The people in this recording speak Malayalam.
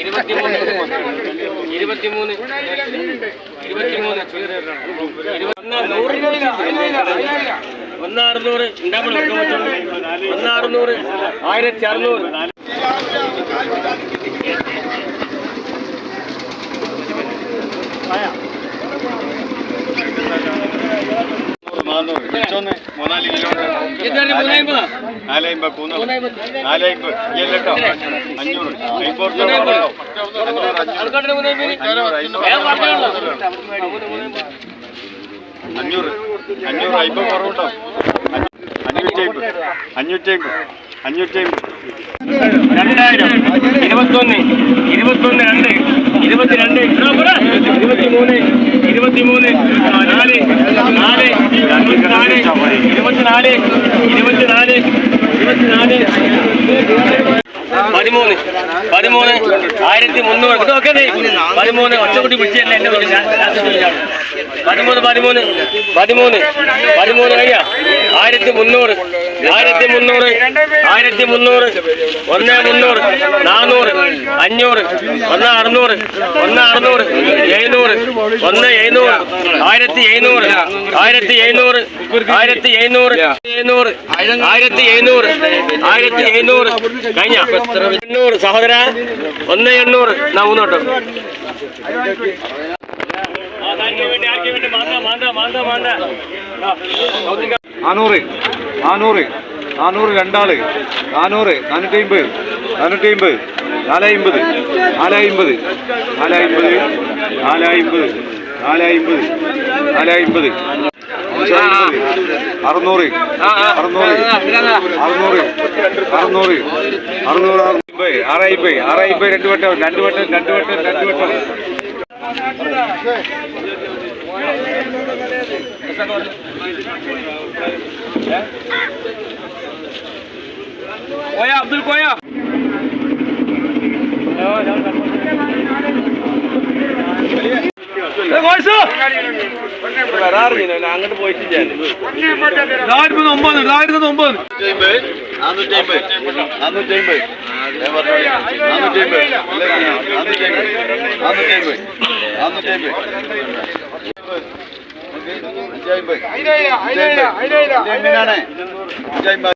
ഇരുപത്തിമൂന്ന്. ഇരുപത്തിമൂന്ന്. ആയിരത്തി അറുന്നൂറ്. എന്താണ് മൂന്നായിമ്പതാ. ആൾക്കാരുടെ മൂന്നായിമ്പത് വേഗം പറഞ്ഞോളൂ അഞ്ഞൂറ്. അഞ്ഞൂറ്. അയ്പത് കുറവുണ്ടോ അഞ്ഞൂറ്റമ്പത് അഞ്ഞൂറ്റമ്പത് അഞ്ഞൂറ്റമ്പത് രണ്ടായിരം. ഇരുപത്തൊന്ന്. ഇരുപത്തൊന്ന് രണ്ട് ഇരുപത്തിരണ്ട് ഇരുപത്തിമൂന്ന് ഇരുപത്തിമൂന്ന് നാല് നാല് ഇരുപത്തിനാല് ഇരുപത്തിനാല് ഇരുപത്തിനാല് ഇരുപത്തിനാല്. പതിമൂന്ന് പതിമൂന്ന് ആയിരത്തി മുന്നൂറ്. ഇതൊക്കെ. പതിമൂന്ന് ഒറ്റക്കുട്ടി വിളിച്ചല്ലേ എന്നെ പതിമൂന്ന് പതിമൂന്ന് പതിമൂന്ന് പതിമൂന്ന് കഴിയാ ആയിരത്തി മുന്നൂറ് ആയിരത്തി മുന്നൂറ് ആയിരത്തി മുന്നൂറ് ഒന്ന് മുന്നൂറ് നാനൂറ് അഞ്ഞൂറ് ഒന്ന് അറുന്നൂറ് ഒന്ന് അറുന്നൂറ്. ഒന്ന് എഴുന്നൂറ്. ആയിരത്തി എഴുന്നൂറ്. ആയിരത്തി എഴുന്നൂറ്. ആയിരത്തി എഴുന്നൂറ്. എഴുന്നൂറ് ആയിരത്തി എഴുന്നൂറ്. ആയിരത്തി എഴുന്നൂറ്. കഴിഞ്ഞ? എണ്ണൂറ്. സഹോദര ഒന്ന് എണ്ണൂറ്. നാ മൂന്നോട്ടോ. നാനൂറ്. നാനൂറ്. നാനൂറ് രണ്ടാൾ. നാനൂറ്. നാനൂറ്റി അമ്പത് നാനൂറ്റി അമ്പത് നാലായിമ്പത്. നാലായിമ്പത്. നാലമ്പത് നാലമ്പത് നാലമ്പത് നാലമ്പത് അറുന്നൂറ്. അറുന്നൂറ്. അറുന്നൂറ്. അറുന്നൂറ്. അറുന്നൂറ് അറുപത് ആറായിപ്പത് ആറായിപ്പത് രണ്ട് വട്ടം. രണ്ട് വട്ടം രണ്ട് വട്ടം രണ്ട് വട്ടം. കോയ അബ്ദുൽ കോയ. അങ്ങോട്ട് അഞ്ചമ്പത് അഞ്ചമ്പത്